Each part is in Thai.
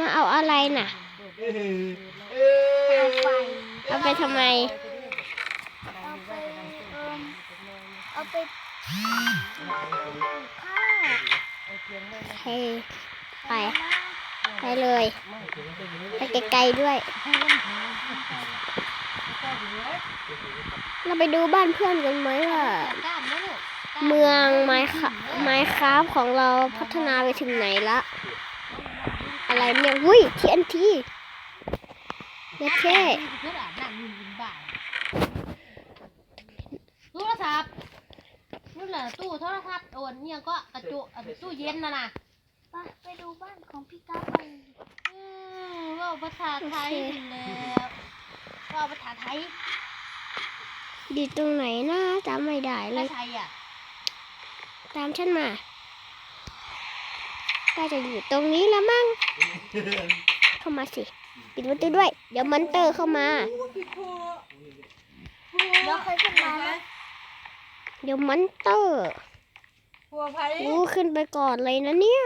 มาเอาอะไรน่ะ เอาไฟเอาไปทำไม เอาไปเอิ่มเอาไปข้าวเฮ้ไป ไปเลย ไปไกลๆด้วย เราไปดูบ้านเพื่อนกันไหมว่าเมืองไม้ค่ะไม้คราฟของเราพัฒนาไปถึงไหนละ อะไรเนี่ยหุ้ย TNT เยอะแค่เพื่อนอาบน้ำยืนกินบ่ายโทรศัพท์นู่นแหละตู้โทรศัพท์โอนเนี่ยก็กระจุกอันตู้เย็นน่ะนะไปไปดูบ้านของพี่ก้าวกันอืมว่าภาษาไทยแล้วว่าภาษาไทยอยู่ตรงไหนนะจำไม่ได้เลภายษาไทยอะตามฉันมา ก็จะอยู่ตรงนี้แล้วมั้ง เข้ามาสิ ปิดประตูด้วย เดี๋ยวมอนเตอร์เข้ามา เดี๋ยวเคยขึ้นมานะเดี๋ยวมอนเตอร์หัวไผ่อู้ขึ้นไปก่อนเลยนะเนี่ย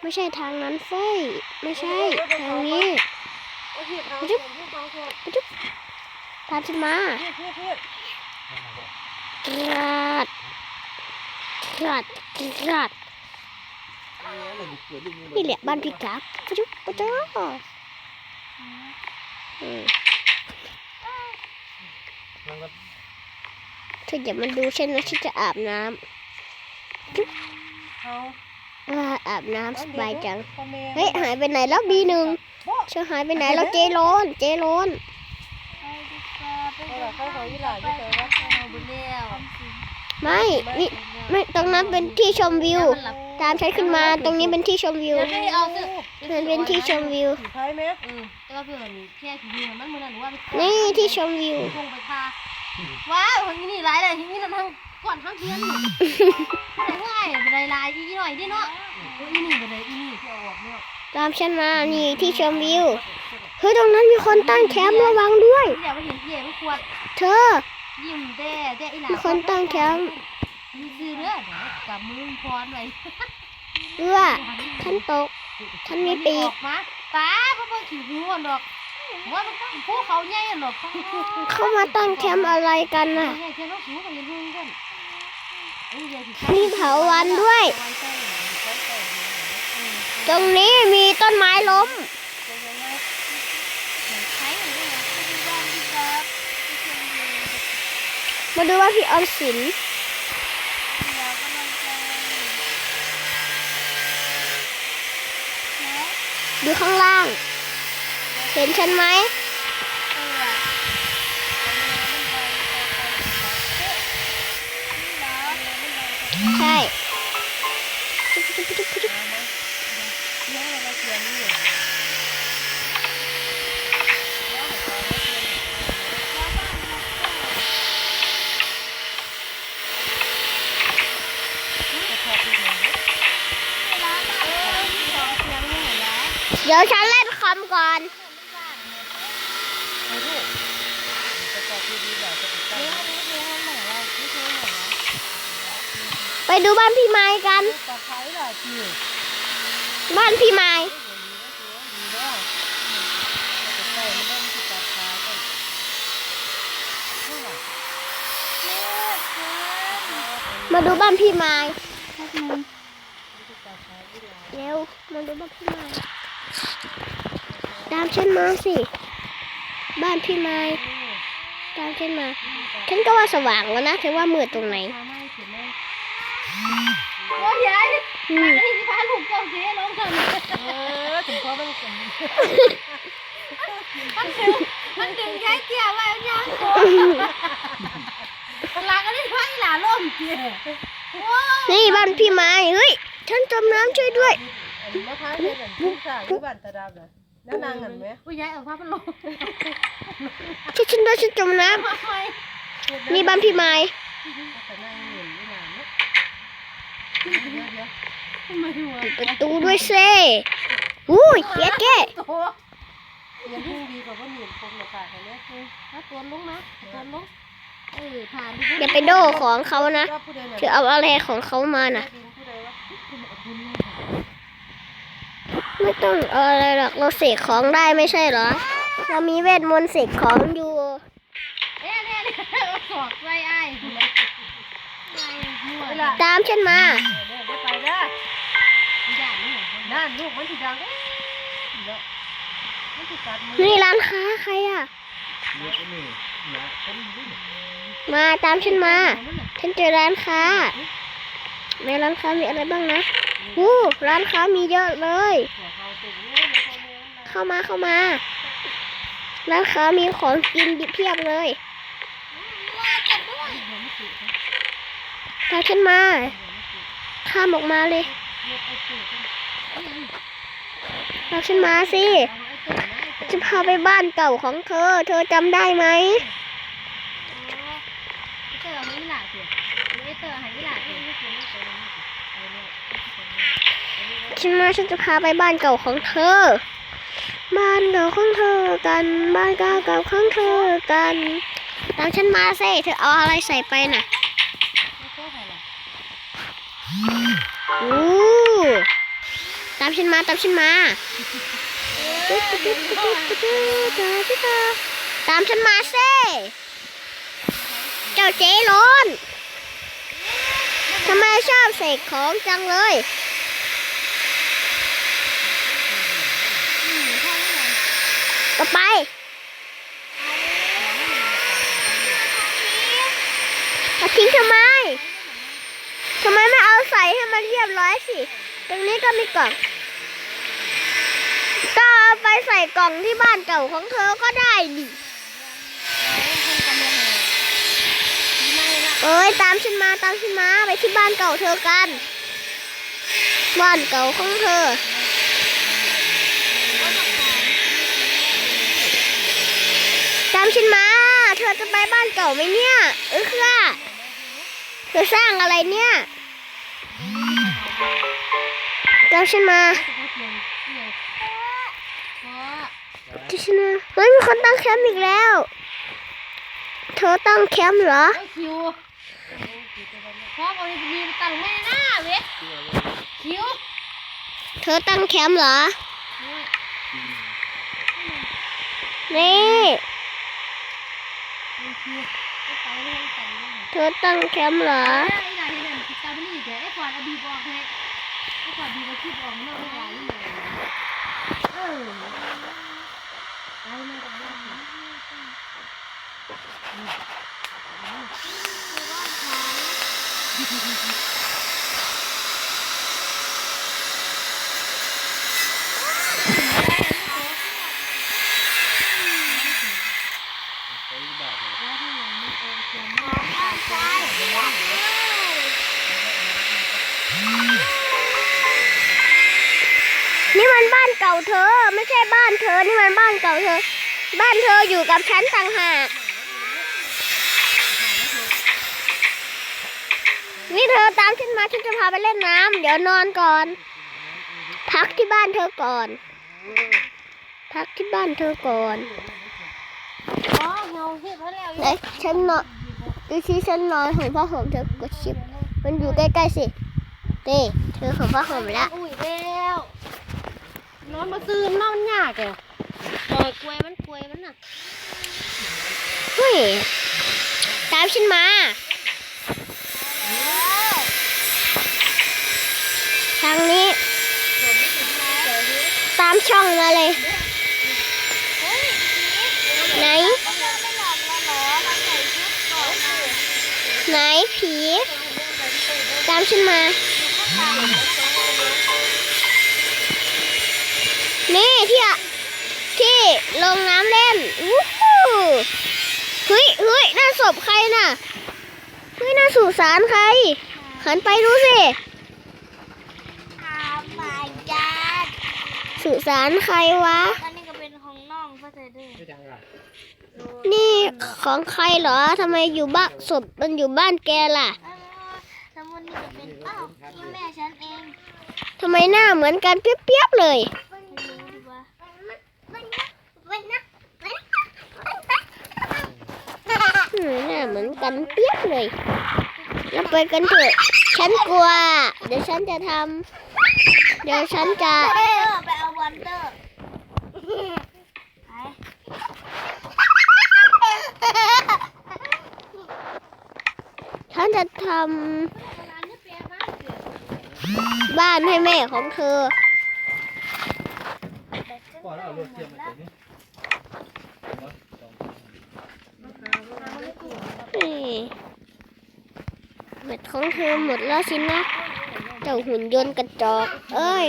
ไม่ใช่ทางนั้นเฟ้ย ไม่ใช่ ทางนี้โอ้ยเอาจุ๊บพี่ฟังคนตามฉันมาพี่พี่พี่กราดกราดกราด นี่แหละบ้านพี่กั๊บปะจุ๊บปะจ๊ออืมเธออย่ามาดูฉันนะฉันจะอาบน้เอาำว่าอาบน้ำสบายจัง เฮ้ยหายไปไหนแล้วบีหนึ่งเธอหายไปไหนแล้วเจโรนเจโรนไปดีกว่าไปเจอว่าเอาบุญแล้วไม่นี่ไม่ตรงนั้นเป็นที่ชมวิว ตามฉันขึ้นมาตรงนี้เป็นที่ชมวิวเดี๋ยวให้เอาเสื้อมันเป็นที่ชมวิวผีไผ่ไหมเออแต่ว่าเพื่อนแค่ผิวมันมันเหมือนหนูว่าไปนี่ที่ชมวิว คงไปทาว้าวคนนี้หลายเลยทีนี้ทั้งก่อนทั้งเทียนแต่ง่ายเป็นลายลายอีหน่อยดิเนาะอีนี่เป็นไรอีนี่ที่เอาออกเนี่ยตามฉันมานี่ที่ชมวิวเฮ้ยตรงนั้นมีคนตั้งแคมป์ระวังด้วย เดี๋ยวไปเห็นพี่เอ๋ไม่ควรเธอ ยิ้มแต่แต่อีหลามีคนตั้งแคมป์ มีซื้อเด้อกับมือพรไว้เอื้อฉันตกฉันมีปีอกอกมาตาเพราะว่าขี้หูอะดอกว่ามันตั้งภูเขาใหญ่อะดอกเข้ามาตั้งแคมป์อะไรกันน่ะ ใหญ่แค่น้องสูงกับยันหุ่นกันมีเถาวันด้วย ตรงนี้มีต้นไม้ล้ม ใช้เลยนะบ้านพี่ก้าวไปชมวิวมาดูว่าพี่ออมสิน เดี๋ยวกำลังจะแล้ว ดูข้างล่าง เห็นฉันไหม เออว่ะเอาเนื้อมันไปไปนี่เหรอ ใช่ เดี๋ยวฉันเล่นคอมก่อนไปดูบ้านพี่ไม้กันบ้านพี่ไม้มาดูบ้านพี่ไม้เร็วมาดูบ้านพี่ไม้ ตามฉันมาสิ บ้านพี่ไม้ตามฉันมา ฉันก็ว่าสว่างแล้วนะเธอว่ามืดตรงไหนทำให้เสร็จเลยโอ้ยยายอืมนี่ที่พาลูกเจ้าเสียลงกันเออถึงพ่อมันกันมันดึงยายเกี่ยวไว้เอายังหลังอันนี้ว่าอีหลาล่มเกี่ยวโอ้นี่บ้านพี่ไม้เฮ้ยฉันจมน้ำช่วยด้วย มะพร้าวเนี่ยเหมือนผู้ชายที่บ้านตาดำนะนั่นนางเห็นไหมผู้ยายเอาผ้าพันลมช่วยฉันด้วยฉันจมน้ทำไมำนี่บ้านพี่ไม้แต่นางเห็นไม่นานนะเดี๋ยวเดี๋ยวทำไมหัวปิดประตูด้วยเซ่อุ้ยเย็ดแก่โตยังยิ่งดีกว่าคนอื่นคงหนักขาดเห็นไหมแล้วตัวลงนะตัวลงเออผ่านอย่าไปโดของเขานะก็ผู้ใดน่ะเธอเอาอะไรของเขามาน่ะ ดินผู้ใดวะ ไม่ไม่ต้องเอาอะไรหรอกเราเสกของได้ไม่ใช่เหรอ เรามีเวทมนต์เสกของอยู่เอ๊ะเนี่ยเนี่ยสอกไว้ไอ้มั่วเวลาตามฉันมาเด้อไปเด้ออย่านี่นั่นลูกมันสิดังเอ๊ะเด้อมันสิกัดมือนี่ร้านค้าใครอะ มาตามฉันมา ฉันเจอร้านค้า ในร้านค้ามีอะไรบ้างนะอู้ร้านค้ามีเยอะเลย เข้ามาเข้ามาร้านค้ามีของกินเพียบเลยตามฉันมาข้ามออกมาเลยตามฉันมาสิ จะพาไปบ้านเก่าของเธอ เธอจำได้ไหม ฉันมาฉันจะพาไปบ้านเก่าของเธอ บ้านเก่าของเธอกัน บ้านเก่าเก่าของเธอกันตามฉันมาสิเธอเอาอะไรใส่ไปน่ะอู้ตามฉันมาตามฉันมาตามฉันมาสิเจ้าเจ๊ร้อนทำไมชอบเสกของจังเลย ต่อไปเอาทิ้งทำไมทำไมไม่เอาใส่ให้มันเรียบร้อยสิ ตรงนี้ก็มีกล่อง ก็เอาไปใส่กล่องที่บ้านเก่าของเธอก็ได้ดิเอ้ยตามฉันมาตามฉันมาไปที่บ้านเก่าเธอกัน บ้านเก่าของเธอามฉันมา เธอจะไปบ้านเก่าไหมเนี่ย เออค่ะเธอสร้างอะไรเนี่ยตามฉันมาตามฉันมาเฮ้ยมีคนตั้งแคมป์อีกแล้ว เธอตั้งแคมป์เหรอโอ้ยคิวพ่อบอกให้ดีตั้งไม่หน้าเว้ยคิว เธอตั้งแคมป์เหรอนี่คิวไป เลยไปเลยเธอตั้งแคมป์เหรอไอ้หลานที่เดินติดตามไปนี่เดี๋ยวไอ้ฟอร์ดเอาบีบออกให้ไอ้ฟอร์ดบีบเอาคลิปออกนอกไม่ได้นี่เลยเออไปเลยไปเลย นี่มันบ้าน เก่าเธอ ไม่ใช่บ้านเธอ นี่มันบ้านเก่าเธอ บ้านเธออยู่กับฉันต่างหาก นี่เธอตามฉันมาฉันจะพาไปเล่นน้ำเดี๋ยวนอนก่อน พักที่บ้านเธอก่อน พักที่บ้านเธอก่อนอ๋อเงาเห็นแล้วแล้วไหนฉันนอนดูสิฉันนอนห่มผ้าห่มเธอกดชิป มันอยู่ใกล้ๆสิเต้เธอห่มผ้าห่มแล้วอุ้ยแล้ว นอนมาซื้อนอนยากอะปล่อยกล้วยมันกล้วยมันน่ะเฮ้ยตามฉันมาทางนี้ ตามช่องมาเลย ไหน ไหนผี ตามฉันมา ที่อะที่ลงน้ำเล่นอู้หูเฮ้ยเฮ้ยน่าศพใครน่ะเฮ้ยน่าสุสานใครหันไปดูสิสุสานใครวะ อันนี้ก็เป็นของน้องพ่อเธอด้วยนี่ของใครเหรอทำไมอยู่บ้านศพมันอยู่บ้านแกล่ะสมุนนี่ก็เป็นเป้าที่แม่ฉันเองทำไมหน้าเหมือนกันเปรียบๆเลย หน้าเหมือนกันเปียบเลยเราไปกันเถอะ ฉันกลัว เดี๋ยวฉันจะทำ เดี๋ยวฉันจะไปเอาบอลอนเตอร์ฉันจะทำบ้านให้แม่ของเธอ อแล้วเอารถเทียมมาตรงนี้นี่แบตของเธอหมดแล้วสินะ เจ้าหุ่นยนต์กระจอก เอ้ย